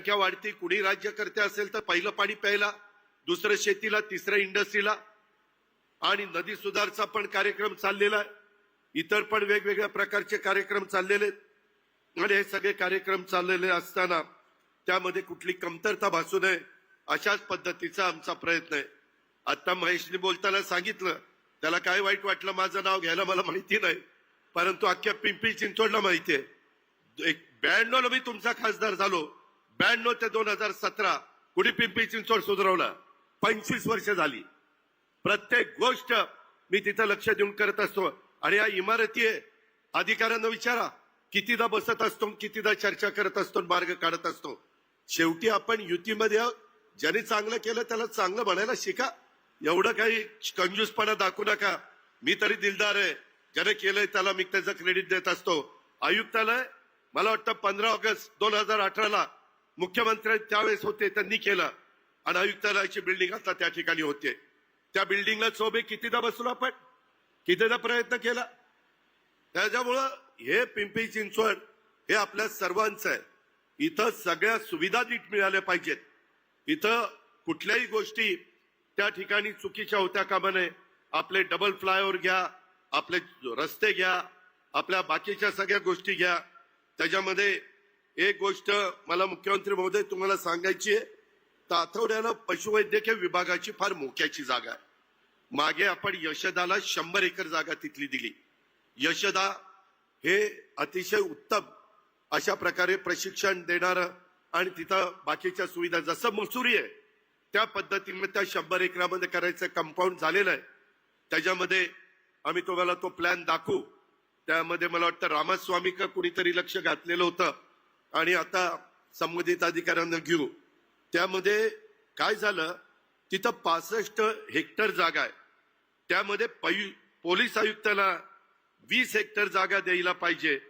संख्या वाढती. कुणी राज्यकर्ते असेल तर पहिलं पाणी प्यायला दुसरं शेतीला तिसरं इंडस्ट्रीला. आणि नदी सुधारचा पण कार्यक्रम चाललेला आहे. इतर पण वेगवेगळ्या प्रकारचे कार्यक्रम चाललेले आणि हे सगळे कार्यक्रम चाललेले असताना त्यामध्ये कुठली कमतरता भासू नये अशाच पद्धतीचा आमचा प्रयत्न आहे. आता महेशने बोलताना सांगितलं त्याला काय वाईट वाटलं माझं नाव घ्यायला मला माहिती नाही परंतु अख्ख्या पिंपरी चिंचवडला माहिती आहे. एक ब्याण्णवला मी तुमचा खासदार झालो. ब्याण्णव ते दोन हजार सतरा कुणी पिंपरी चिंचवड सुधारवलं? पंचवीस वर्ष झाली. प्रत्येक गोष्ट मी तिथं लक्ष देऊन करत असतो. आणि या इमारती आहे अधिकाऱ्यांना विचारा कितीदा बसत असतो कितीदा चर्चा करत असतो मार्ग काढत असतो. शेवटी आपण युतीमध्ये आहोत. ज्याने चांगलं केलं त्याला चांगलं म्हणायला शिका. एवढं काही कंजूसपणा दाखवू नका. मी तरी दिलदार आहे. ज्याने केलंय त्याला मी त्याचं क्रेडिट देत असतो. आयुक्तालय मला वाटतं पंधरा ऑगस्ट दोन हजार अठराला मुख्यमंत्री त्यावेळेस होते त्यांनी केलं. आणि आयुक्तालयाची बिल्डिंग आता त्या ठिकाणी होते. त्या बिल्डिंगला चोबे कितीदा बसलो आपण? कितीदा प्रयत्न केला? त्याच्यामुळं हे पिंपरी चिंचवड हे आपल्या सर्वांचं आहे. इथं सगळ्या सुविधा नीट मिळाल्या पाहिजेत. इथं कुठल्याही गोष्टी त्या ठिकाणी चुकीच्या होत्या कामा नये आपले डबल फ्लायओव्हर घ्या आपले रस्ते घ्या आपल्या बाकीच्या सगळ्या गोष्टी घ्या. त्याच्यामध्ये एक गोष्ट मला मुख्यमंत्री महोदय तुम्हाला सांगायची आहे. तर आठवड्याला पशुवैद्यकीय विभागाची फार मोक्याची जागा आहे. मागे आपण यशदाला शंभर एकर जागा तिथली दिली. यशदा हे अतिशय उत्तम अशा प्रकारे प्रशिक्षण देणारं आणि तिथं बाकीच्या सुविधा जसं मसुरी आहे त्या पद्धतीने त्या शंभर एकरामध्ये करायचं कंपाऊंड झालेलं आहे. त्याच्यामध्ये आम्ही तुम्हाला तो प्लॅन दाखवू. त्यामध्ये मला वाटतं रामास्वामी का कुणीतरी लक्ष घातलेलं होतं. आणि आता संबंधित अधिकाऱ्यांना घेऊ. त्यामध्ये काय झालं? तिथं पासष्ट हेक्टर जागा आहे. त्यामध्ये पै- पोलीस आयुक्ताला वीस हेक्टर जागा द्यायला पाहिजे.